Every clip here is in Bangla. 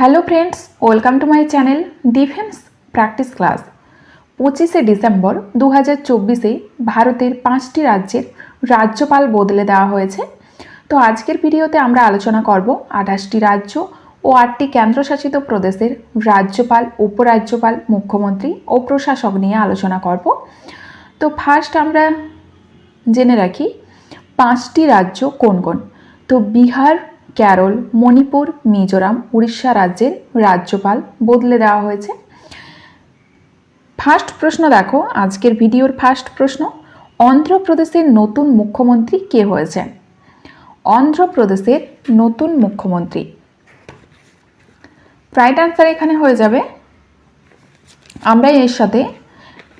Hello friends welcome to my channel defence practice class পঁচিশে ডিসেম্বর দু হাজার চব্বিশে ভারতের পাঁচটি রাজ্যের রাজ্যপাল বদলে দেওয়া হয়েছে। তো আজকের ভিডিওতে আমরা আলোচনা করব আঠাশটি রাজ্য ও আটটি কেন্দ্রশাসিত প্রদেশের রাজ্যপাল, উপরাজ্যপাল, মুখ্যমন্ত্রী ও প্রশাসক নিয়ে আলোচনা করব। তো ফার্স্ট আমরা জেনে রাখি পাঁচটি রাজ্য কোন কোন। তো বিহার কেরল, মণিপুর, মিজোরাম, উড়িষ্যা রাজ্যের রাজ্যপাল বদলে দেওয়া হয়েছে। ফার্স্ট প্রশ্ন দেখো, আজকের ভিডিওর ফার্স্ট প্রশ্ন, অন্ধ্রপ্রদেশের নতুন মুখ্যমন্ত্রী কে হয়েছেন? অন্ধ্রপ্রদেশের নতুন মুখ্যমন্ত্রী। রাইট আনসার এখানে হয়ে যাবে। আমরা এর সাথে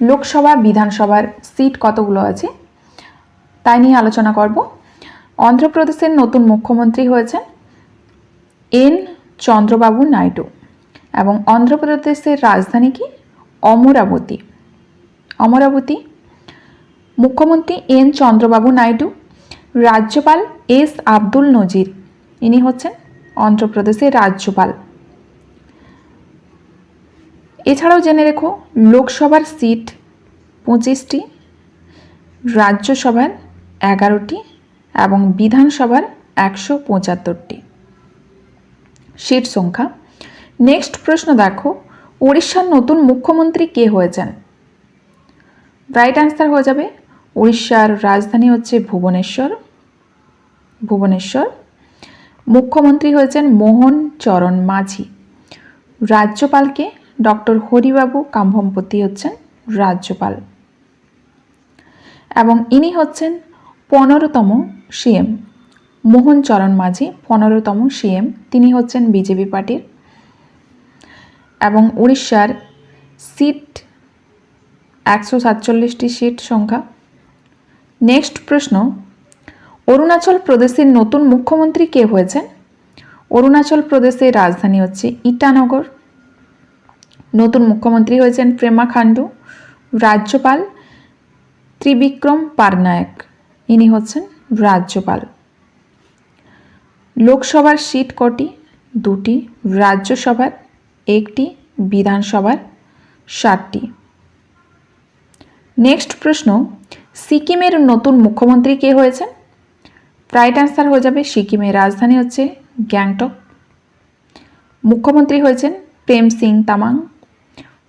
লোকসভা, বিধানসভার সিট কতগুলো আছে, তাই নিয়ে আলোচনা করব। অন্ধ্রপ্রদেশের নতুন মুখ্যমন্ত্রী হয়েছেন এন চন্দ্রবাবু নাইডু এবং অন্ধ্রপ্রদেশের রাজধানী কি? অমরাবতী। অমরাবতী। মুখ্যমন্ত্রী এন চন্দ্রবাবু নাইডু, রাজ্যপাল এস আব্দুল নজির, ইনি হচ্ছেন অন্ধ্রপ্রদেশের রাজ্যপাল। এছাড়াও জেনে রেখো, লোকসভার সিট পঁচিশটি, রাজ্যসভার এগারোটি এবং বিধানসভার একশো পঁচাত্তরটি সিট সংখ্যা। নেক্সট প্রশ্ন দেখো, উড়িষ্যার নতুন মুখ্যমন্ত্রী কে হয়েছেন? রাইট অ্যান্সার হয়ে যাবে, উড়িষ্যার রাজধানী হচ্ছে ভুবনেশ্বর। ভুবনেশ্বর। মুখ্যমন্ত্রী হয়েছেন মোহন চরণ মাঝি। রাজ্যপালকে ডক্টর হরিবাবু কাম্ভমপতি হচ্ছেন রাজ্যপাল। এবং ইনি হচ্ছেন পনেরোতম সিএম। মোহন চরণ মাঝি, পনেরোতম সিএম। তিনি হচ্ছেন বিজেপি পার্টির। এবং উড়িষ্যার সিট একশো সাতচল্লিশটি সিট সংখ্যা। নেক্সট প্রশ্ন, অরুণাচল প্রদেশের নতুন মুখ্যমন্ত্রী কে হয়েছেন? অরুণাচল প্রদেশের রাজধানী হচ্ছে ইটানগর। নতুন মুখ্যমন্ত্রী হয়েছেন প্রেমা খান্ডু রাজ্যপাল ত্রিবিক্রম পারনায়ক ইনি হচ্ছেন রাজ্যপাল। লোকসভার সিট কটি? দুটি। রাজ্যসভার একটি, বিধানসভার ষাটটি নেক্সট প্রশ্ন, সিকিমের নতুন মুখ্যমন্ত্রী কে হয়েছেন? রাইট অ্যান্সার হয়ে যাবে সিকিমের রাজধানী হচ্ছে গ্যাংটক। মুখ্যমন্ত্রী হয়েছেন প্রেম সিং তামাং।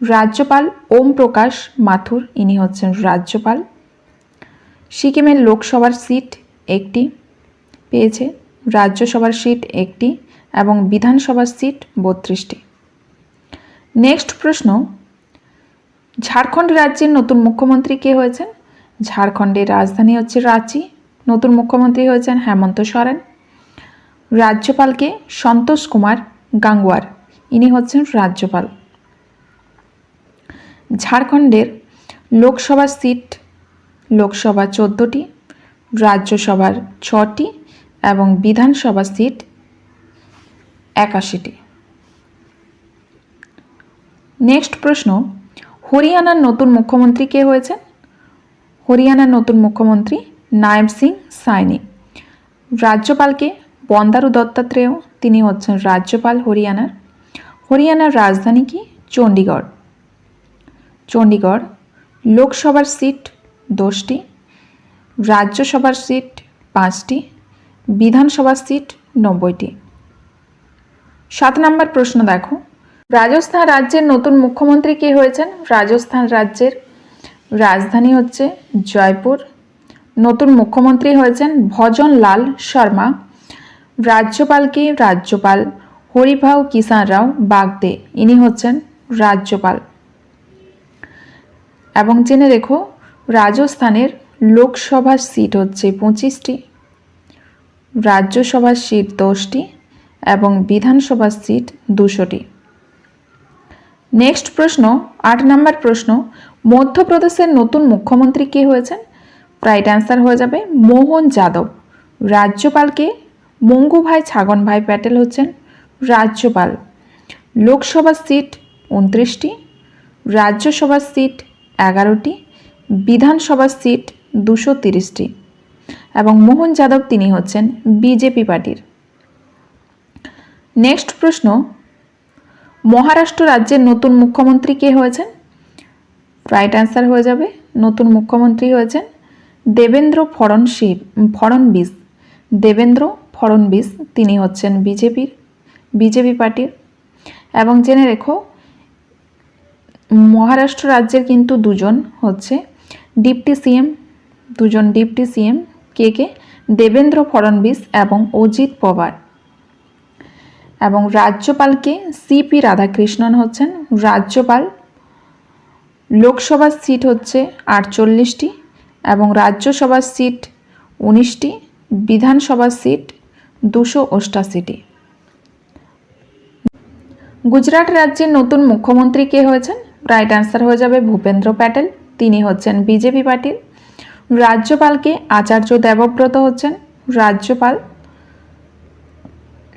রাজ্যপাল ওম প্রকাশ মাথুর, ইনি হচ্ছেন রাজ্যপাল। সিকিমের লোকসভার সিট একটি পেয়েছে, রাজ্যসভার সিট একটি এবং বিধানসভার সিট বত্রিশটি। নেক্সট প্রশ্ন, ঝাড়খণ্ড রাজ্যের নতুন মুখ্যমন্ত্রী কে হয়েছেন? ঝাড়খণ্ডের রাজধানী হচ্ছে রাঁচি, নতুন মুখ্যমন্ত্রী হয়েছেন হেমন্ত সরেন। রাজ্যপালকে সন্তোষ কুমার গাঙ্গুয়ার, ইনি হচ্ছেন রাজ্যপাল। ঝাড়খণ্ডের লোকসভার সিট লোকসভা চোদ্দোটি, রাজ্যসভার ছটি এবং বিধানসভা সিট একাশিটি। নেক্সট প্রশ্ন, হরিয়ানার নতুন মুখ্যমন্ত্রী কে হয়েছেন? হরিয়ানার নতুন মুখ্যমন্ত্রী নায়েব সিং সাইনি। রাজ্যপালকে বন্দারু দত্তাত্রেয়, তিনি হচ্ছেন রাজ্যপাল হরিয়ানার। হরিয়ানার রাজধানী কি? চণ্ডীগড় চণ্ডীগড় লোকসভার সিট দশটি, রাজ্যসভার সিট পাঁচটি, বিধানসভার সিট নব্বইটি। সাত নম্বর প্রশ্ন দেখো। রাজস্থান রাজ্যের নতুন মুখ্যমন্ত্রী কে হয়েছেন? রাজস্থান রাজ্যের রাজধানী হচ্ছে জয়পুর। নতুন মুখ্যমন্ত্রী হয়েছেন ভজন লাল শর্মা। রাজ্যপালকে রাজ্যপাল। হরিভাউ কিষাণ রাও বাগদে। ইনি হচ্ছেন রাজ্যপাল। এবং জেনে রেখো রাজস্থানের লোকসভার সিট হচ্ছে পঁচিশটি রাজ্যসভার সিট দশটি এবং বিধানসভার সিট দুশোটি। নেক্সট প্রশ্ন, আট নম্বর প্রশ্ন, মধ্যপ্রদেশের নতুন মুখ্যমন্ত্রী কে হয়েছেন? রাইট অ্যান্সার হয়ে যাবে মোহন যাদব। রাজ্যপালকে মঙ্গুভাই ছাগন ভাই প্যাটেল হচ্ছেন রাজ্যপাল। লোকসভার সিট উনত্রিশটি রাজ্যসভার সিট এগারোটি বিধানসভার সিট দুশো তিরিশটি এবং মোহন যাদব তিনি হচ্ছেন বিজেপি পার্টির। নেক্সট প্রশ্ন, মহারাষ্ট্র রাজ্যের নতুন মুখ্যমন্ত্রী কে হয়েছেন? রাইট অ্যান্সার হয়ে যাবে, নতুন মুখ্যমন্ত্রী হয়েছেন দেবেন্দ্র ফড়নশিব ফড়নবিস, দেবেন্দ্র ফড়নবিস তিনি হচ্ছেন বিজেপির, বিজেপি পার্টির। এবং জেনে রেখো, মহারাষ্ট্র রাজ্যের কিন্তু দুজন হচ্ছে ডিপটি সিএম, দুজন ডিপটি সিএম, কে কে? দেবেন্দ্র ফড়নবিস এবং অজিত পবার এবং রাজ্যপালকে সিপি রাধাকৃষ্ণন হচ্ছেন। রাজ্যপাল, লোকসভার সিট হচ্ছে আটচল্লিশটি এবং রাজ্যসভার সিট উনিশটি, বিধানসভার সিট দুশো অষ্টাশিটি। গুজরাট রাজ্যের নতুন মুখ্যমন্ত্রী কে হয়েছেন? রাইট অ্যান্সার হয়ে যাবে ভূপেন্দ্র প্যাটেল। তিনি হচ্ছেন বিজেপি পার্টির। রাজ্যপালকে আচার্য দেবব্রত হচ্ছেন রাজ্যপাল।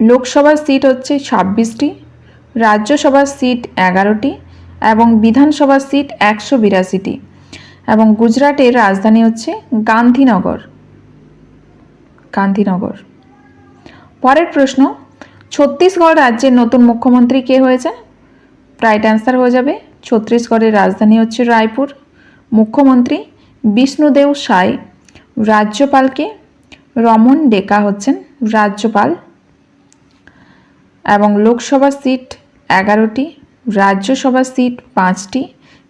লোকসভার সিট হচ্ছে ছাব্বিশটি, রাজ্যসভার সিট এগারোটি এবং বিধানসভার সিট একশো বিরাশিটি এবং গুজরাটের রাজধানী হচ্ছে গান্ধীনগর। গান্ধীনগর। পরের প্রশ্ন, ছত্তিশগড় রাজ্যের নতুন মুখ্যমন্ত্রী কে হয়েছে রাইট অ্যান্সার হয়ে যাবে, ছত্তিশগড়ের রাজধানী হচ্ছে রায়পুর। মুখ্যমন্ত্রী বিষ্ণুদেব সাই, রাজ্যপালকে রমন ডেকা হচ্ছেন রাজ্যপাল এবং লোকসভার সিট এগারোটি রাজ্যসভার সিট পাঁচটি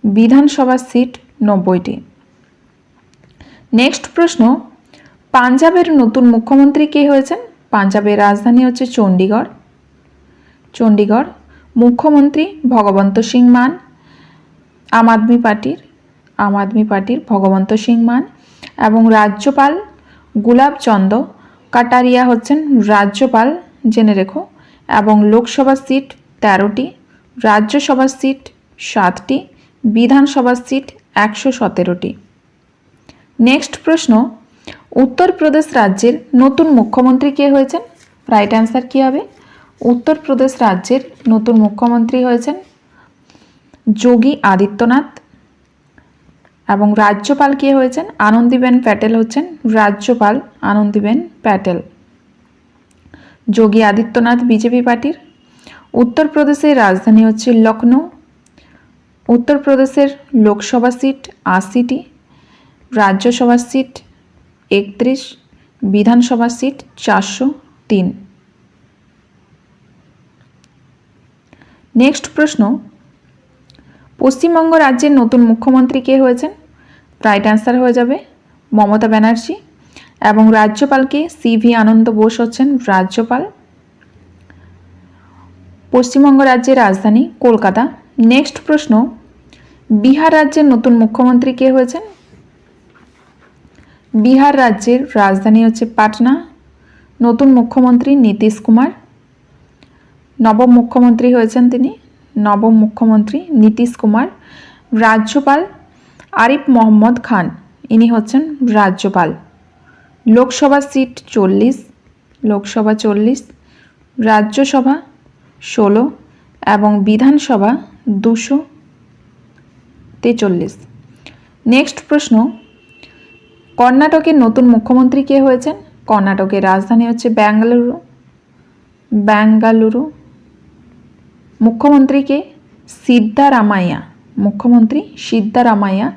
বিধানসভার সিট নব্বইটি। নেক্সট প্রশ্ন, পাঞ্জাবের নতুন মুখ্যমন্ত্রী কে হয়েছেন? পাঞ্জাবের রাজধানী হচ্ছে চণ্ডীগড়। চণ্ডীগড়, মুখ্যমন্ত্রী ভগবন্ত সিং মান, আম আদমি পার্টির আম আদমি পার্টির ভগবন্ত সিং মান এবং রাজ্যপাল গুলাবচন্দ কাটারিয়া হচ্ছেন রাজ্যপাল, জেনে রেখো। এবং লোকসভার সিট তেরোটি রাজ্যসভার সিট সাতটি বিধানসভার সিট একশো সতেরোটি। নেক্সট প্রশ্ন, উত্তরপ্রদেশ রাজ্যের নতুন মুখ্যমন্ত্রী কে হয়েছেন? রাইট অ্যান্সার কী হবে? উত্তরপ্রদেশ রাজ্যের নতুন মুখ্যমন্ত্রী হয়েছেন যোগী আদিত্যনাথ এবং রাজ্যপাল কে হয়েছেন? আনন্দীবেন প্যাটেল হচ্ছেন। রাজ্যপাল আনন্দীবেন প্যাটেল। যোগী আদিত্যনাথ, বিজেপি পার্টির। উত্তরপ্রদেশের রাজধানী হচ্ছে লখনৌ উত্তরপ্রদেশের লোকসভা সিট আশিটি রাজ্যসভার সিট একত্রিশ, বিধানসভা সিট চারশো তিন। নেক্সট প্রশ্ন পশ্চিমবঙ্গ রাজ্যের নতুন মুখ্যমন্ত্রী কে হয়েছেন? রাইট অ্যান্সার হয়ে যাবে মমতা ব্যানার্জি এবং রাজ্যপালকে সি ভি আনন্দ বোস হচ্ছেন রাজ্যপাল। পশ্চিমবঙ্গ রাজ্যের রাজধানী কলকাতা। নেক্সট প্রশ্ন, বিহার রাজ্যের নতুন মুখ্যমন্ত্রী কে হয়েছেন? বিহার রাজ্যের রাজধানী হচ্ছে পাটনা। নতুন মুখ্যমন্ত্রী নীতিশ কুমার। নবম মুখ্যমন্ত্রী হয়েছেন তিনি। নবম মুখ্যমন্ত্রী নীতিশ কুমার, রাজ্যপাল আরিফ মোহাম্মদ খান, ইনি হচ্ছেন রাজ্যপাল। লোকসভা সিট চল্লিশ, লোকসভা চল্লিশ, রাজ্যসভা ষোলো এবং বিধানসভা দুশো তেচল্লিশ। নেক্সট প্রশ্ন, কর্ণাটকের নতুন মুখ্যমন্ত্রী কে হয়েছেন? কর্ণাটকের রাজধানী হচ্ছে ব্যাঙ্গালুরু। ব্যাঙ্গালুরু। মুখ্যমন্ত্রীকে সিদ্ধারামাইয়া, মুখ্যমন্ত্রী সিদ্ধারামাইয়া,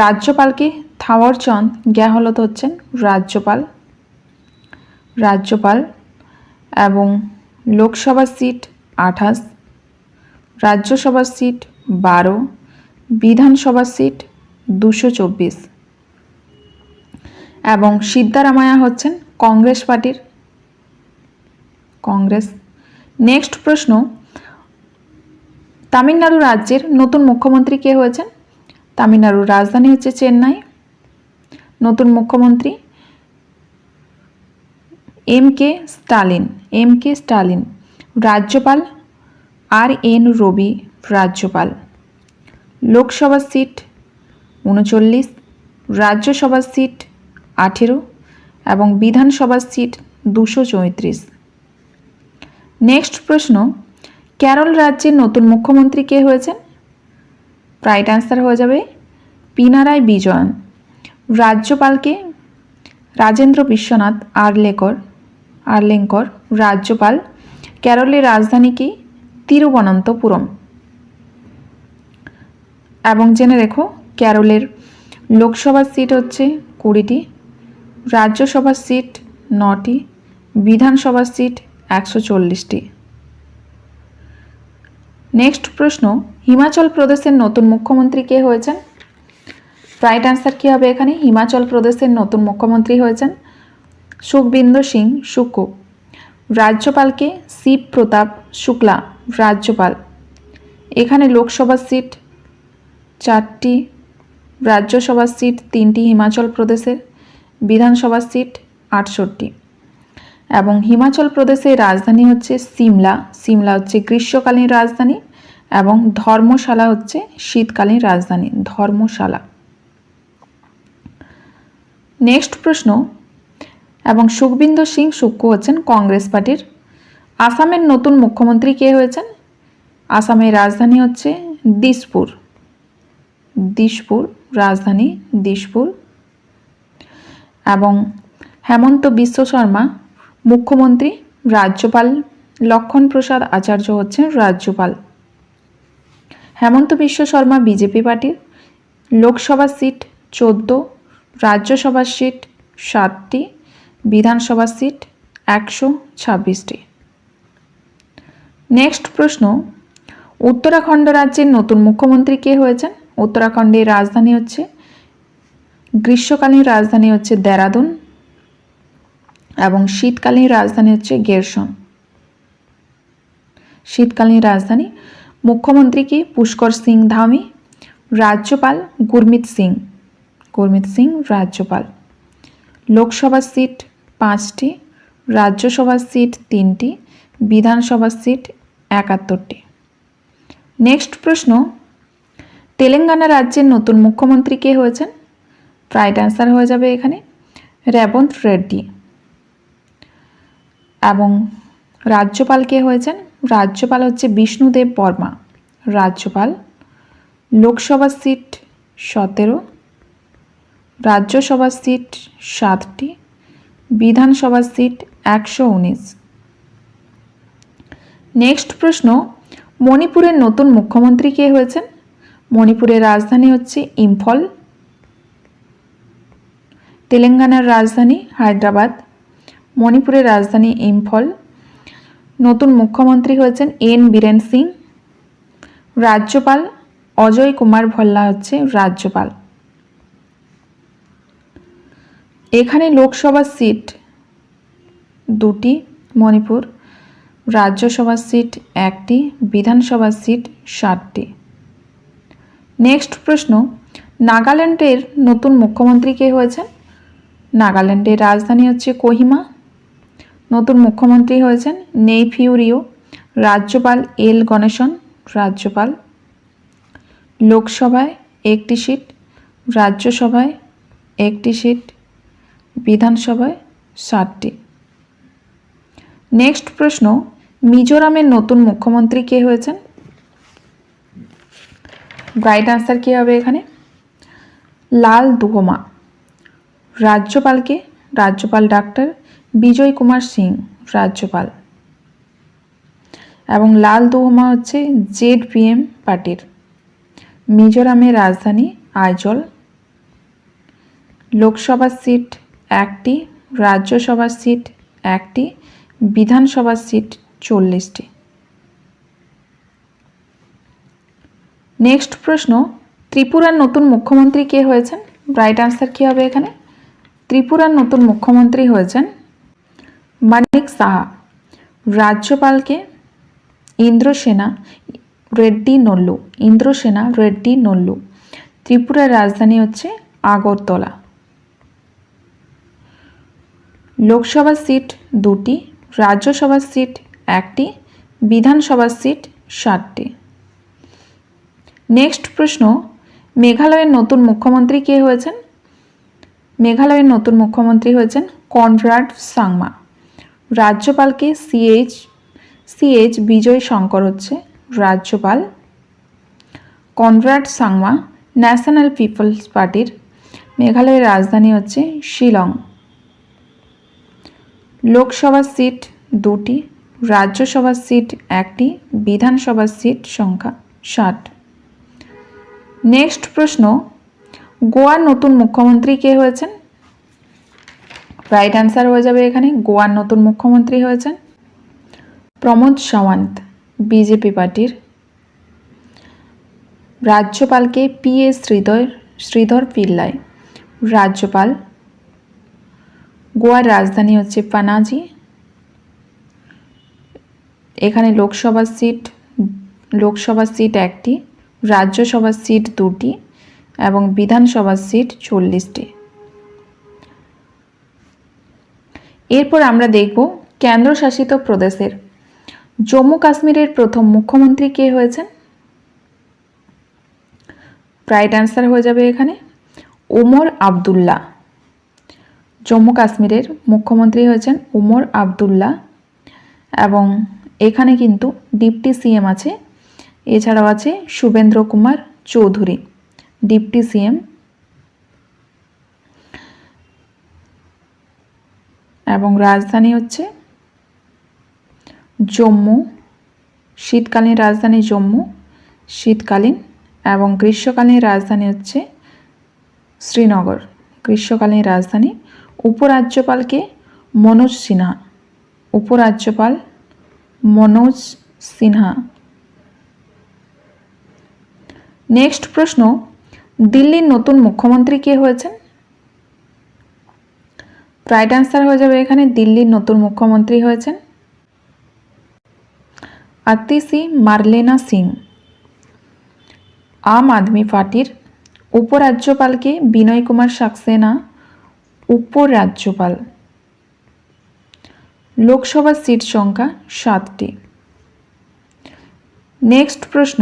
রাজ্যপালকে থাওয়ারচন্দ গ্যাহলত হচ্ছেন রাজ্যপাল। রাজ্যপাল এবং লোকসভার সিট আঠাশ, রাজ্যসভার সিট বারো, বিধানসভার সিট দুশো চব্বিশ এবং সিদ্ধারামায়া হচ্ছেন কংগ্রেস পার্টির। কংগ্রেস। নেক্সট প্রশ্ন তামিলনাড়ু রাজ্যের নতুন মুখ্যমন্ত্রী কে হয়েছেন? তামিলনাড়ুর রাজধানী হচ্ছে চেন্নাই। নতুন মুখ্যমন্ত্রী M K Stalin, M K Stalin. রাজ্যপাল আর এন রবি, রাজ্যপাল। লোকসভার সিট উনচল্লিশ রাজ্যসভার সিট আঠেরো এবং বিধানসভার সিট দুশো চৌত্রিশ। নেক্সট প্রশ্ন কেরল রাজ্যের নতুন মুখ্যমন্ত্রী কে হয়েছেন? রাইট অ্যান্সার হয়ে যাবে পিনারায় বিজয়ন। রাজ্যপালকে রাজেন্দ্র বিশ্বনাথ আরলেকর, আরলেঙ্কর, রাজ্যপাল, কেরলের রাজধানী কি? তিরুবনন্তপুরম। এবং জেনে রেখো, কেরলের লোকসভার সিট হচ্ছে কুড়িটি, রাজ্যসভার সিট নটি, বিধানসভার সিট একশো চল্লিশটি। নেক্সট প্রশ্ন, হিমাচল প্রদেশের নতুন মুখ্যমন্ত্রী কে হয়েছেন? রাইট অ্যান্সার কী হবে এখানে? হিমাচল প্রদেশের নতুন মুখ্যমন্ত্রী হয়েছেন সুখবিন্দর সিং সুকু রাজ্যপালকে শিব প্রতাপ শুক্লা, রাজ্যপাল। এখানে লোকসভার সিট চারটি রাজ্যসভার সিট তিনটি, হিমাচল প্রদেশের বিধানসভার সিট আটষট্টি। এবং হিমাচল প্রদেশের রাজধানী হচ্ছে সিমলা সিমলা হচ্ছে গ্রীষ্মকালীন রাজধানী। এবং ধর্মশালা হচ্ছে শীতকালীন রাজধানী, ধর্মশালা। নেক্সট প্রশ্ন, এবং সুখবিন্দর সিং সুক্কু হচ্ছেন কংগ্রেস পার্টির। আসামের নতুন মুখ্যমন্ত্রী কে হয়েছেন? আসামের রাজধানী হচ্ছে দিসপুর। দিসপুর, রাজধানী দিসপুর। এবং হেমন্ত বিশ্ব শর্মা, মুখ্যমন্ত্রী, রাজ্যপাল লক্ষণ প্রসাদ আচার্য হচ্ছেন রাজ্যপাল। হেমন্ত বিশ্ব শর্মা বিজেপি পার্টির। লোকসভা সিট চোদ্দ রাজ্যসভার সিট সাতটি বিধানসভার সিট একশো ছাব্বিশটি। নেক্সট প্রশ্ন, উত্তরাখণ্ড রাজ্যের নতুন মুখ্যমন্ত্রী কে হয়েছেন? উত্তরাখণ্ডের রাজধানী হচ্ছে, গ্রীষ্মকালীন রাজধানী হচ্ছে দেরাদুন এবং শীতকালীন রাজধানী হচ্ছে গেরসন। শীতকালীন রাজধানী মুখ্যমন্ত্রী কি পুষ্কর সিং ধামি, রাজ্যপাল গুরমিত সিং গুরমিত সিং রাজ্যপাল। লোকসভার সিট পাঁচটি রাজ্যসভার সিট তিনটি বিধানসভার সিট একাত্তরটি। নেক্সট প্রশ্ন, তেলেঙ্গানা রাজ্যের নতুন মুখ্যমন্ত্রী কে হয়েছেন? রাইট অ্যান্সার হয়ে যাবে এখানে, রেবন্ত রেড্ডি। এবং রাজ্যপাল কে হয়েছেন? রাজ্যপাল হচ্ছে বিষ্ণুদেব বর্মা। রাজ্যপাল লোকসভার সিট সতেরো রাজ্যসভার সিট সাতটি বিধানসভার সিট একশো উনিশ। নেক্সট প্রশ্ন, মণিপুরের নতুন মুখ্যমন্ত্রী কে হয়েছেন? মণিপুরের রাজধানী হচ্ছে ইম্ফল। তেলেঙ্গানার রাজধানী হায়দ্রাবাদ। মণিপুরের রাজধানী ইম্ফল। নতুন মুখ্যমন্ত্রী হয়েছেন এন বীরেন সিং। রাজ্যপাল অজয় কুমার ভল্লা হচ্ছে রাজ্যপাল। এখানে লোকসভার সিট দুটি, মণিপুর। রাজ্যসভার সিট একটি বিধানসভার সিট ষাটটি নেক্সট প্রশ্ন, নাগাল্যান্ডের নতুন মুখ্যমন্ত্রী কে হয়েছেন? নাগাল্যান্ডের রাজধানী হচ্ছে কোহিমা। নতুন মুখ্যমন্ত্রী হয়েছেন নেইফিউরিও রাজ্যপাল এল গণেশন, রাজ্যপাল লোকসভায় একটি সিট, রাজ্যসভায় একটি সিট, বিধানসভায় ষাটটি নেক্সট প্রশ্ন, মিজোরামের নতুন মুখ্যমন্ত্রী কে হয়েছেন? রাইট আনসার কী হবে এখানে? লাল দুহমা রাজ্যপালকে, রাজ্যপাল ডাক্তার বিজয় কুমার সিং, রাজ্যপাল। এবং লাল দুহমা হচ্ছে জেড পিএম পার্টির। মিজোরামের রাজধানী আইজল। লোকসভার সিট একটি রাজ্যসভার সিট একটি বিধানসভার সিট চল্লিশটি। নেক্সট প্রশ্ন, ত্রিপুরার নতুন মুখ্যমন্ত্রী কে হয়েছেন? রাইট আনসার কী হবে এখানে? ত্রিপুরার নতুন মুখ্যমন্ত্রী হয়েছেন মানিক সাহা, রাজ্যপালকে ইন্দ্রসেনা, রেড্ডি নল্লু, ইন্দ্রসেনা, রেড্ডি নল্লু। ত্রিপুরার রাজধানী হচ্ছে আগরতলা। লোকসভার সিট দুটি রাজ্যসভার সিট একটি বিধানসভার সিট সাতটি। নেক্সট প্রশ্ন, মেঘালয়ের নতুন মুখ্যমন্ত্রী কে হয়েছেন? মেঘালয়ের নতুন মুখ্যমন্ত্রী হয়েছেন কনরাড সাংমা। রাজ্যপালকে সিএইচ সিএইচ বিজয় শঙ্কর হচ্ছে রাজ্যপাল। কনরাড সাংমা, ন্যাশনাল পিপলস পার্টির মেঘালয়ের রাজধানী হচ্ছে শিলং। লোকসভা সিট দুটি রাজ্যসভার সিট একটি বিধানসভার সিট সংখ্যা ষাট। নেক্সট প্রশ্ন, গোয়ার নতুন মুখ্যমন্ত্রী কে হয়েছেন? রাইট অ্যান্সার হয়ে যাবে এখানে। গোয়ার নতুন মুখ্যমন্ত্রী হয়েছেন প্রমোদ সাওয়ান্ত, বিজেপি পার্টির। রাজ্যপালকে পি এস শ্রীধর শ্রীধর পিল্লাই। রাজ্যপাল, গোয়ার রাজধানী হচ্ছে পানাজি। এখানে লোকসভার সিট লোকসভার সিট একটি রাজ্যসভার সিট দুটি এবং বিধানসভার সিট চল্লিশটি। এরপর আমরা দেখব কেন্দ্রশাসিত প্রদেশের। জম্মু কাশ্মীরের প্রথম মুখ্যমন্ত্রী কে হয়েছেন? রাইট অ্যান্সার হয়ে যাবে এখানে। ওমর আবদুল্লাহ। জম্মু কাশ্মীরের মুখ্যমন্ত্রী হয়েছেন ওমর আবদুল্লাহ এবং এখানে কিন্তু ডিপটি সিএম আছে। এছাড়াও আছে শুভেন্দ্র কুমার চৌধুরী। ডিপটি সিএম এবং রাজধানী হচ্ছে জম্মু, শীতকালীন রাজধানী জম্মু, শীতকালীন এবং গ্রীষ্মকালীন রাজধানী হচ্ছে শ্রীনগর। গ্রীষ্মকালীন রাজধানী উপরাজ্যপালকে মনোজ সিনহা, উপরাজ্যপাল মনোজ সিনহা। নেক্সট প্রশ্ন, দিল্লির নতুন মুখ্যমন্ত্রী কে হয়েছেন? রাইট অ্যান্সার হয়ে যাবে এখানে, দিল্লির নতুন মুখ্যমন্ত্রী হয়েছেন। আতিসি মার্লেনা সিং। আম আদমি পার্টির উপরাজ্যপালকে বিনয় কুমার সাক্সেনা, উপরাজ্যপাল। লোকসভার সিট সংখ্যা সাতটি। নেক্সট প্রশ্ন,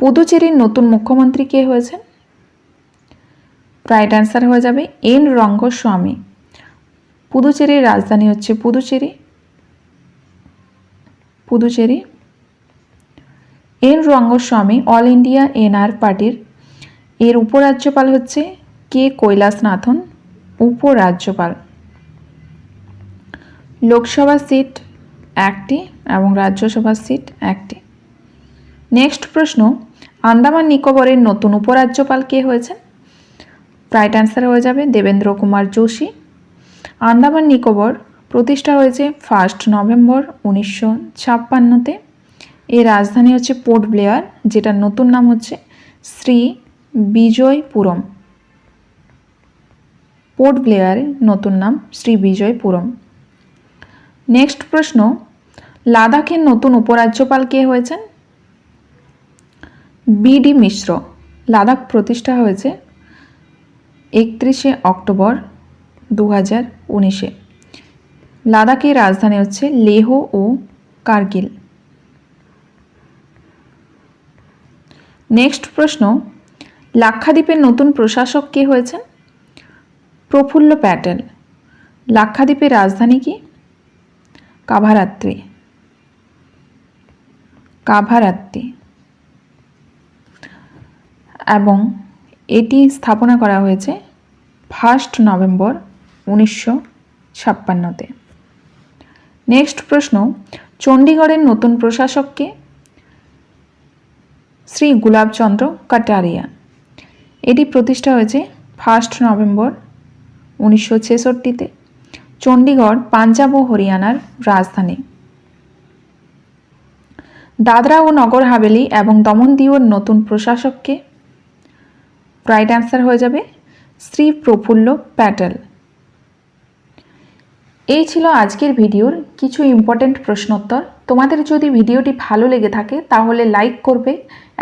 পুদুচেরির নতুন মুখ্যমন্ত্রী কে হয়েছেন? রাইট অ্যান্সার হয়ে যাবে এন রঙ্গস্বামী। পুদুচেরির রাজধানী হচ্ছে Puducherry. Puducherry. N Rangaswamy, all India NR পার্টির। এর উপরাজ্যপাল হচ্ছে কে কৈলাসনাথন, উপরাজ্যপাল। লোকসভা সিট একটি এবং রাজ্যসভার সিট একটি। নেক্সট প্রশ্ন, আন্দামান নিকোবরের নতুন উপরাজ্যপাল কে হয়েছেন? রাইট অ্যান্সার হয়ে যাবে দেবেন্দ্র কুমার যোশী। আন্দামান নিকোবর প্রতিষ্ঠা হয়েছে ফার্স্ট নভেম্বর উনিশশো ছাপ্পান্নতে। এর রাজধানী হচ্ছে পোর্ট ব্লেয়ার যেটার নতুন নাম হচ্ছে শ্রী বিজয়পুরম। পোর্ট ব্লেয়ারের নতুন নাম শ্রী বিজয়পুরম। নেক্সট প্রশ্ন, লাদাখের নতুন উপরাজ্যপাল কে হয়েছেন? বিডি মিশ্র। লাদাখ প্রতিষ্ঠা হয়েছে একত্রিশে অক্টোবর দু হাজার উনিশে। লাদাখের রাজধানী হচ্ছে লেহ ও কার্গিল। নেক্সট প্রশ্ন, লাক্ষাদ্বীপের নতুন প্রশাসক কে হয়েছেন? প্রফুল্ল প্যাটেল। লাক্ষাদ্বীপের রাজধানী কি? কাভারাত্রি। কাভারাত্রি। এবং এটি স্থাপনা করা হয়েছে ফার্স্ট নভেম্বর উনিশশো ছাপ্পান্নতে। নেক্সট প্রশ্ন, চণ্ডীগড়ের নতুন প্রশাসককে? শ্রী গুলাবচন্দ্র কাটারিয়া। এটি প্রতিষ্ঠা হয়েছে ফার্স্ট নভেম্বর উনিশশো ছেষট্টিতে। চণ্ডীগড় পাঞ্জাব ও হরিয়ানার রাজধানী। দাদরা ও নগর হাভেলি এবং দমন দিওর নতুন প্রশাসককে? রাইট অ্যান্সার হয়ে যাবে শ্রী প্রফুল্ল প্যাটেল। এই ছিল আজকের ভিডিওর কিছু ইম্পর্টেন্ট প্রশ্নোত্তর। তোমাদের যদি ভিডিওটি ভালো লেগে থাকে, তাহলে লাইক করবে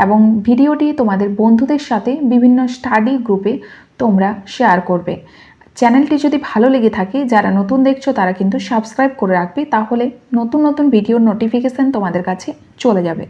এবং ভিডিওটি তোমাদের বন্ধুদের সাথে বিভিন্ন স্টাডি গ্রুপে তোমরা শেয়ার করবে। চ্যানেলটি যদি ভালো লেগে থাকে, যারা নতুন দেখছ, তারা কিন্তু সাবস্ক্রাইব করে রাখবে, তাহলে নতুন নতুন ভিডিওর নোটিফিকেশান তোমাদের কাছে চলে যাবে।